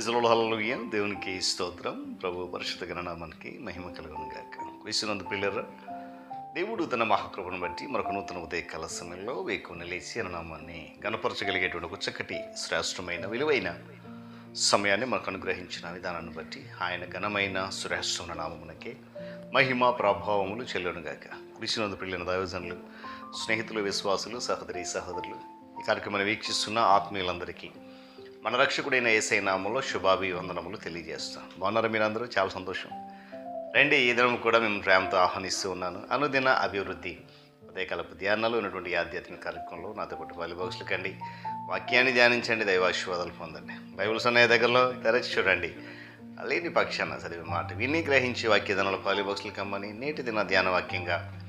ప్రజలు దేవునికి స్తోత్రం. ప్రభు పరిషత్ గణనామానికి మహిమ కలుగును గాక. క్రీస్తునందు పిల్లర దేవుడు తన మహాకృపను బట్టి మరొక నూతన ఉదయ కాల సమయంలో వేకుని లేచి అన్న గణపరచగలిగేటువంటి ఒక చక్కటి శ్రేష్టమైన విలువైన సమయాన్ని మనకు అనుగ్రహించిన విధానాన్ని బట్టి ఆయన ఘనమైన శ్రేష్టమైన నామమునకే మహిమ ప్రభావములు చెల్లునుగాక క్రీస్తునందు పిల్లిన దైవజనులు స్నేహితులు విశ్వాసులు సహోదరి సహోదరులు ఈ కార్యక్రమాన్ని వీక్షిస్తున్న ఆత్మీయులందరికీ మన రక్షకుడైన ఏసై నామంలో శుభాభివందనములు తెలియజేస్తాం. బాగున్నారు మీరందరూ? చాలా సంతోషం. రండి ఈ దినం కూడా మేము ప్రేమతో ఆహ్వానిస్తూ ఉన్నాను. అనుదిన అభివృద్ధి ఉదయకాలపు ధ్యానాలు ఉన్నటువంటి ఆధ్యాత్మిక కార్యక్రమంలో నాతో పాటు బలిభాగులు కండి వాక్యాన్ని ధ్యానించండి దైవాశీర్వాదాలు పొందండి. బైబుల్స్ అనే దగ్గరలో తెరచి చూడండి. లేని పక్షాన చదివే మాట విని గ్రహించి వాక్యధనలు పాలిబాక్సులు కమ్మని నేటి దిన ధ్యాన వాక్యంగా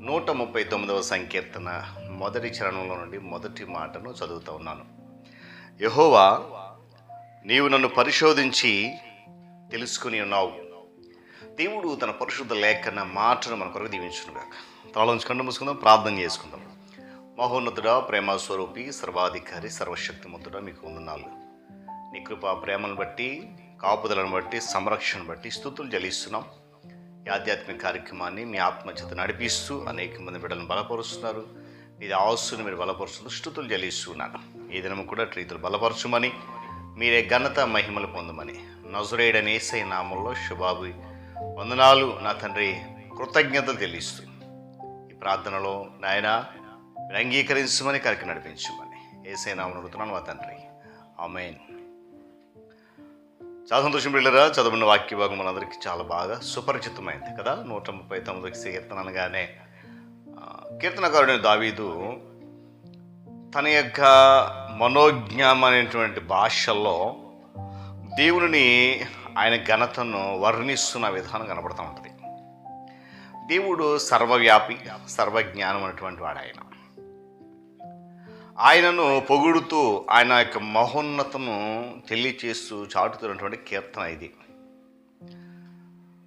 నూట ముప్పై తొమ్మిదవ సంకీర్తన మొదటి చరణంలో నుండి మొదటి మాటను చదువుతూ ఉన్నాను. యహోవా నీవు నన్ను పరిశోధించి తెలుసుకుని ఉన్నావు. దేవుడు తన పరిశుద్ధ లేఖన మాటను మన కొరకు దీవించుగాక తలలోంచి కండు మూసుకుందాం ప్రార్థన చేసుకుందాం. మహోన్నతుడా ప్రేమ స్వరూపి సర్వాధికారి సర్వశక్తిమంతుడా మీకు వందనాలు. నీ కృప ప్రేమను బట్టి కాపుదలను బట్టి సంరక్షణ బట్టి స్థుతులు జలిస్తున్నాం ఈ ఆధ్యాత్మిక కార్యక్రమాన్ని మీ ఆత్మచేత నడిపిస్తూ అనేక మంది బిడ్డలను బలపరుస్తున్నారు. ఇది ఆస్తుని మీరు బలపరుస్తూ స్థుతులు జలిస్తున్నాను ఈ దినం కూడా రీతులు బలపరచుమని మీరే ఘనత మహిమలు పొందమని. నజరేడని ఏసై నామంలో శుభాభి వందనాలు. నా తండ్రి కృతజ్ఞతలు తెలియస్తూ ఈ ప్రార్థనలో నాయన మీరు అంగీకరించమని కరికి నడిపించమని. ఏసై నామను అడుగుతున్నాను మా తండ్రి. ఆమెన్. చాలా సంతోషం పిల్లరా చదువున్న వాక్య భాగం మనందరికీ చాలా బాగా సుపరిచితమైంది కదా. నూట ముప్పై తొమ్మిదికి కీర్తన అనగానే కీర్తనకారుడైన దావీదు తన యొక్క మనోజ్ఞానం అనేటువంటి భాషల్లో దేవుని ఆయన ఘనతను వర్ణిస్తున్న విధానం కనబడుతూ ఉంటుంది. దేవుడు సర్వవ్యాపి సర్వజ్ఞానం అనేటువంటి వాడు ఆయన. ఆయనను పొగుడుతూ ఆయన యొక్క మహోన్నతను తెలియచేస్తూ చాటుతున్నటువంటి కీర్తన ఇది.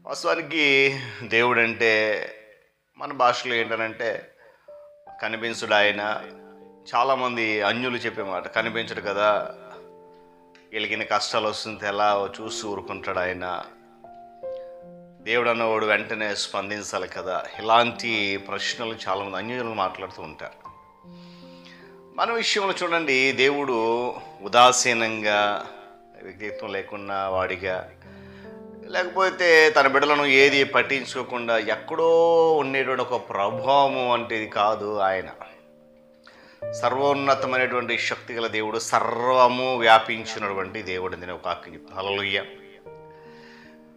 వాస్తవానికి దేవుడంటే మన భాషలో ఏంటనంటే కనిపించుడు ఆయన చాలామంది అన్యులు చెప్పే మాట కనిపించడు కదా వీళ్ళకి కష్టాలు వస్తుంది ఎలా చూసి ఊరుకుంటాడు ఆయన దేవుడు అన్నవాడు వెంటనే స్పందించాలి కదా. ఇలాంటి ప్రశ్నలు చాలామంది అన్యులు మాట్లాడుతూ ఉంటారు. మన విషయంలో చూడండి దేవుడు ఉదాసీనంగా వ్యక్తిత్వం లేకున్నా వాడిగా లేకపోతే తన బిడ్డలను ఏది పట్టించుకోకుండా ఎక్కడో ఉండేటువంటి ఒక ప్రభావము అంటే ఇది కాదు ఆయన. సర్వోన్నతమైనటువంటి శక్తి గల దేవుడు సర్వము వ్యాపించినటువంటి దేవుడు అని ఒక హలలుయ్య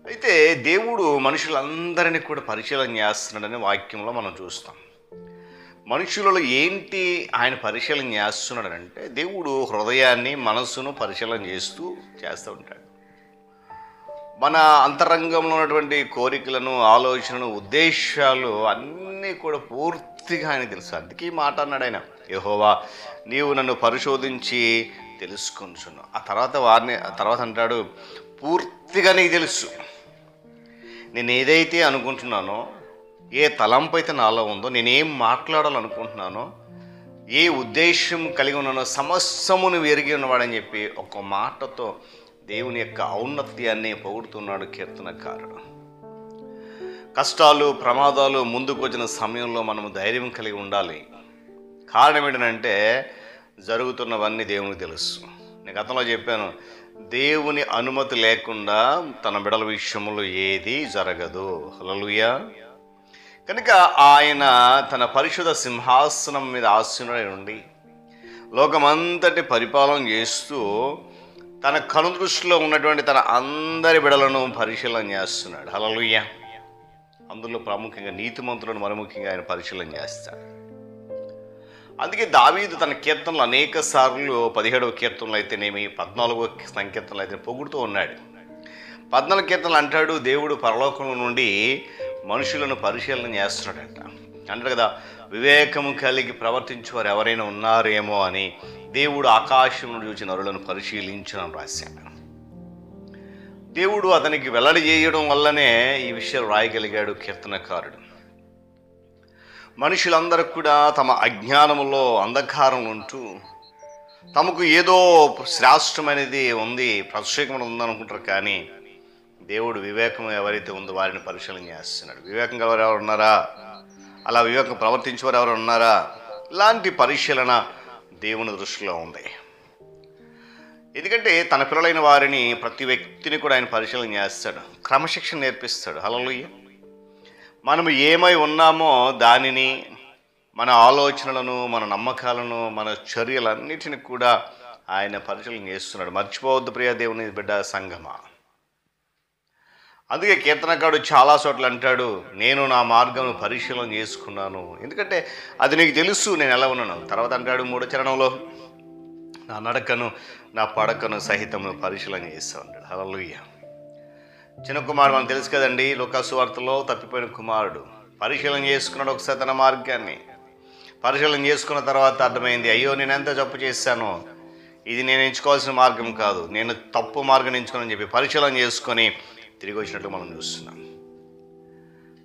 అయితే దేవుడు మనుషులందరినీ కూడా పరిశీలన చేస్తున్నాడని వాక్యంలో మనం చూస్తాం. మనుషులలో ఏంటి ఆయన పరిశీలన చేస్తున్నాడంటే దేవుడు హృదయాన్ని మనస్సును పరిశీలన చేస్తూ చేస్తూ ఉంటాడు. మన అంతరంగంలో ఉన్నటువంటి కోరికలను ఆలోచనలు ఉద్దేశాలు అన్నీ కూడా పూర్తిగా ఆయన తెలుసు. అందుకే మాట అన్నాడు ఆయన. యహోవా నీవు నన్ను పరిశోధించి తెలుసుకుంటున్నావు ఆ తర్వాత వారిని ఆ తర్వాత అంటాడు పూర్తిగా నీకు తెలుసు. నేను ఏదైతే అనుకుంటున్నానో ఏ తలంపు అయితే నాలో ఉందో నేనేం మాట్లాడాలనుకుంటున్నానో ఏ ఉద్దేశం కలిగి ఉన్నానో సమస్తమును ఎరిగి ఉన్నవాడని చెప్పి ఒక మాటతో దేవుని యొక్క ఔన్నత్యాన్ని పొగుడుతున్నాడు కీర్తనకారుడు కష్టాలు ప్రమాదాలు ముందుకు వచ్చిన సమయంలో మనము ధైర్యం కలిగి ఉండాలి. కారణం ఏంటంటే జరుగుతున్నవన్నీ దేవునికి తెలుసు. నేను గతంలో చెప్పాను దేవుని అనుమతి లేకుండా తన బిడల విషయంలో ఏది జరగదు. హల్లెలూయా. కనుక ఆయన తన పరిశుద్ధ సింహాసనం మీద ఆశీనుడై ఉండి లోకమంతటి పరిపాలన చేస్తూ తన కనుదృష్టిలో ఉన్నటువంటి తన అందరి బిడలను పరిశీలన చేస్తున్నాడు. హలలుయ్య అందులో ప్రాముఖ్యంగా నీతిమంతులను మరి ముఖ్యంగా ఆయన పరిశీలన చేస్తాడు. అందుకే దావీదు తన కీర్తనలు అనేక సార్లు పదిహేడవ కీర్తనలు అయితేనేమి పద్నాలుగో సంకీర్తనలు అయితే పొగుడుతూ ఉన్నాడు. పద్నాలుగు కీర్తనలు అంటాడు దేవుడు పరలోకంలో నుండి మనుషులను పరిశీలన చేస్తున్నాడంట. అంటారు కదా వివేకము కలిగి ప్రవర్తించేవారు ఎవరైనా ఉన్నారేమో అని దేవుడు ఆకాశం నుండి చూచి నరులను పరిశీలించడం రాశాడు. దేవుడు అతనికి వెల్లడి చేయడం వల్లనే ఈ విషయాలు రాయగలిగాడు కీర్తనకారుడు. మనుషులందరూ కూడా తమ అజ్ఞానములో అంధకారం ఉంటూ తమకు ఏదో శ్రేష్టమైనది ఉంది ప్రత్యేకమైన ఉందనుకుంటారు కానీ దేవుడు వివేకం ఎవరైతే ఉందో వారిని పరిశీలన చేస్తున్నాడు. వివేకం గలవారు ఎవరు ఉన్నారా? అలా వివేకం ప్రవర్తించేవారు ఎవరు ఉన్నారా? ఇలాంటి పరిశీలన దేవుని దృష్టిలో ఉంది. ఎందుకంటే తన పిల్లలైన వారిని ప్రతి వ్యక్తిని కూడా ఆయన పరిశీలన చేస్తాడు. క్రమశిక్షణ నేర్పిస్తాడు. హలలుయ్య మనం ఏమై ఉన్నామో దానిని మన ఆలోచనలను మన నమ్మకాలను మన చర్యలన్నిటిని కూడా ఆయన పరిశీలన చేస్తున్నాడు. మర్చిపోవద్దు ప్రియ దేవుని బిడ్డ సంగమా. అందుకే కీర్తనకాడు చాలా చోట్ల అంటాడు నేను నా మార్గం పరిశీలన చేసుకున్నాను. ఎందుకంటే అది నీకు తెలుసు నేను ఎలా ఉన్నాను. తర్వాత అంటాడు మూడో చరణంలో నా నడకను నా పడకను సహితము పరిశీలన చేస్తా ఉంటాడు హల్లెలూయా. చిన్న కుమారుడు మనకు తెలుసు కదండి లోకాసు వార్తలో తప్పిపోయిన కుమారుడు. పరిశీలన చేసుకున్నాడు ఒకసారి తన మార్గాన్ని. పరిశీలన చేసుకున్న తర్వాత అర్థమైంది అయ్యో నేను ఎంత తప్పు చేశాను. ఇది నేను ఎంచుకోవాల్సిన మార్గం కాదు. నేను తప్పు మార్గం ఎంచుకోనని చెప్పి పరిశీలన చేసుకొని తిరిగి వచ్చినట్లు మనం చూస్తున్నాం.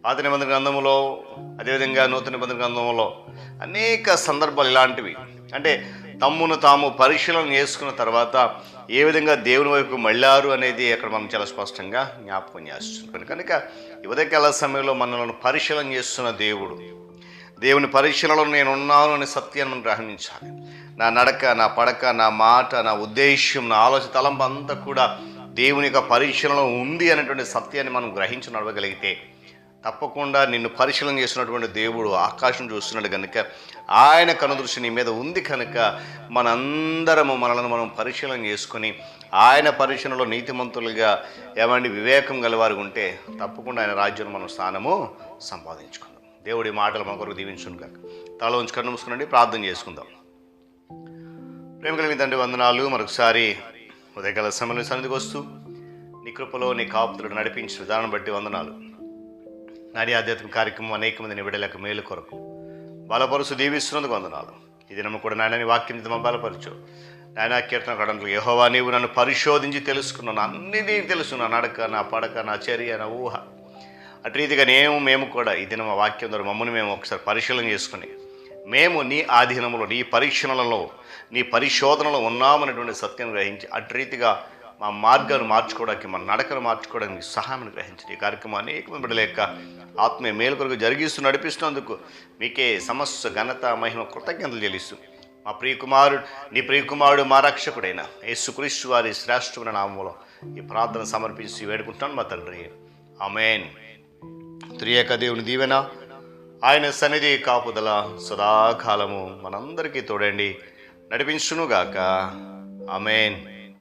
పాత నిబంధన గ్రంథంలో అదేవిధంగా నూతన నిబంధన గ్రంథంలో అనేక సందర్భాలు ఇలాంటివి. అంటే తమ్మును తాము పరిశీలన చేసుకున్న తర్వాత ఏ విధంగా దేవుని వైపు మళ్ళారు అనేది అక్కడ మనం చాలా స్పష్టంగా జ్ఞాపకం చేస్తున్నాం. కనుక ఈ ఉదయకాల సమయంలో మనల్ని పరిశీలన చేస్తున్న దేవుడు దేవుని పరిశీలనలో నేను ఉన్నాను అనే సత్యాన్ని మనం గ్రహించాలి. నా నడక నా పడక నా మాట నా ఉద్దేశ్యం నా ఆలోచన తలంపు అంతా కూడా దేవుని యొక్క పరిశీలనలో ఉంది అనేటువంటి సత్యాన్ని మనం గ్రహించి నడవగలిగితే తప్పకుండా నిన్ను పరిశీలన చేస్తున్నటువంటి దేవుడు ఆకాశం చూస్తున్నాడు కనుక ఆయన కనుదృష్టి నీ మీద ఉంది కనుక మనందరము మనల్ని మనం పరిశీలన చేసుకొని ఆయన పరిశీలనలో నీతిమంతులుగా ఏమండి వివేకం గలవారు ఉంటే తప్పకుండా ఆయన రాజ్యంలో మనం స్థానము సంపాదించుకుందాం. దేవుడి మాటలు మన కొరకు దీవించును కాక తల ఉంచుకొని కన్ను ప్రార్థన చేసుకుందాం. ప్రేమ కలిగిన తండ్రి వందనాలు. మరొకసారి ఉదయకాల సమయంలో సన్నిధికి వస్తూ నీ కృపలో నీ కాపుతులు నడిపించిన విధానం బట్టి వందనాలు. నాడి ఆధ్యాత్మిక కార్యక్రమం అనేక మందిని విడలేక మేలు కొరకు బలపరుసు దీవిస్తున్నందుకు వందనాలు. ఇది నమ్మ కూడా నాయన వాక్యం నిజమా బలపరచు. నాయన కీర్తన కడంలో యహోవా నీవు నన్ను పరిశోధించి తెలుసుకున్నాను అన్ని నీకు తెలుసు నా నడక నా పడక నా చర్య నా ఊహ. అటు రీతిగా నేను మేము కూడా ఈ దినం వాక్యం ద్వారా మమ్మల్ని మేము ఒకసారి పరిశీలన చేసుకుని మేము నీ ఆధీనంలో నీ పరీక్షణలలో నీ పరిశోధనలో ఉన్నామనేటువంటి సత్యం గ్రహించి అటు రీతిగా మా మార్గాన్ని మార్చుకోవడానికి మన నడకను మార్చుకోవడానికి సహాయం గ్రహించి ఈ కార్యక్రమాన్ని ఏకమంది లేక ఆత్మీయ మేలు కొరకు జరిగిస్తూ నడిపిస్తున్నందుకు మీకే సమస్త ఘనత మహిమ కృతజ్ఞతలు చెల్లిస్తూ మా ప్రియకుమారుడు నీ ప్రియకుమారుడు మా రక్షకుడైన యేసుక్రీస్తు వారి శ్రేష్ఠమైన నామంలో ఈ ప్రార్థన సమర్పించి వేడుకుంటాను మా తండ్రి. ఆమెన్. త్రియక దేవుని దీవెన. ఆయన సన్నిధి కాపుదల సదాకాలము మనందరికీ తోడండి. నడిపించునుగాక. ఆమెన్.